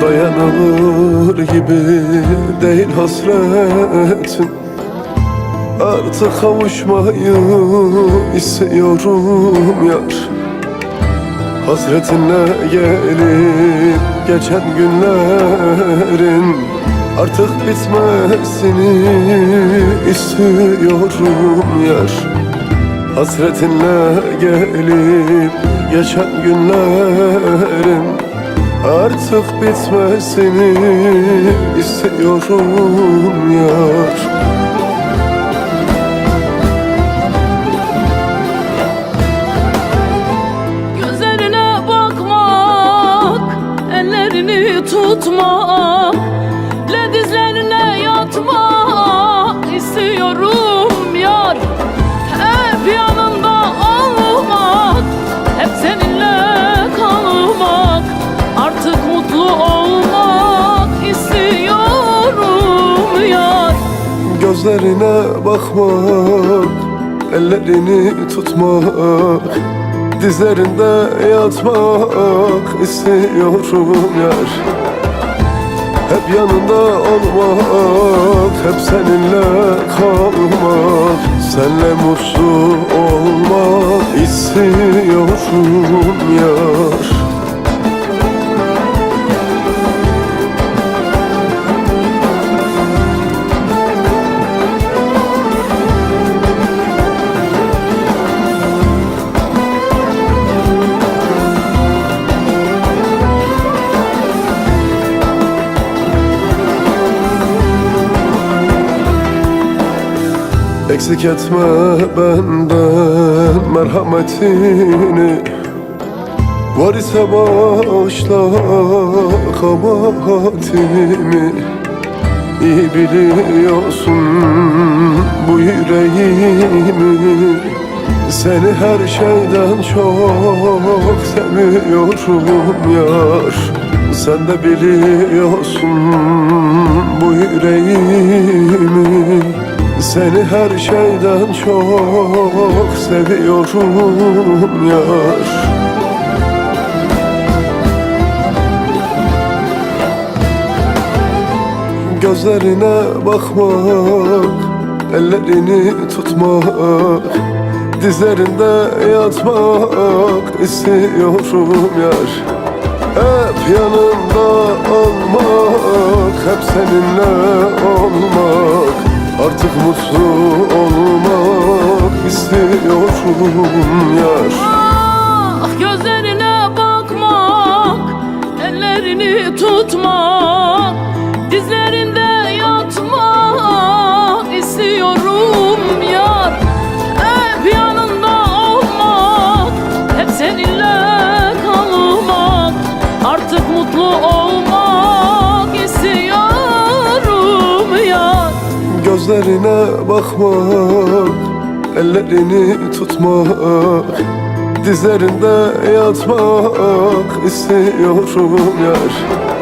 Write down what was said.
Dayanılır gibi değil hasretin Artık kavuşmayı istiyorum yar. Hasretinle gelip geçen günlerin Artık bitmesini istiyorum yar. Hasretinle gelip geçen günlerin Artık bitmesini istiyorum yar Gözlerine bakmak, ellerini tutmak Dizlerinde yatmak istiyorum yar. Hep yanında olmak, hep seninle kalmak Senle mutlu olmak istiyorum yar Eksik etme benden merhametini. Var ise bağışla kabahatimi İyi biliyorsun bu yüreğimi. Seni her şeyden çok seviyorum yar. Sen de biliyorsun bu yüreğimi Seni her şeyden çok seviyorum yar. Gözlerine bakmak, ellerini tutmak Dizlerinde yatmak istiyorum yar. Hep yanında olmak, hep seninle olmak istiyorum yar Ah gözlerine bakmak, ellerini tutmak, dizlerinde yatmak istiyorum yar. Hep yanında olmak, hep seninle kalmak, artık mutlu olmak istiyorum yar. Gözlerine bakmak, ellerini tutmak Dizlerinde yatmak istiyorum yar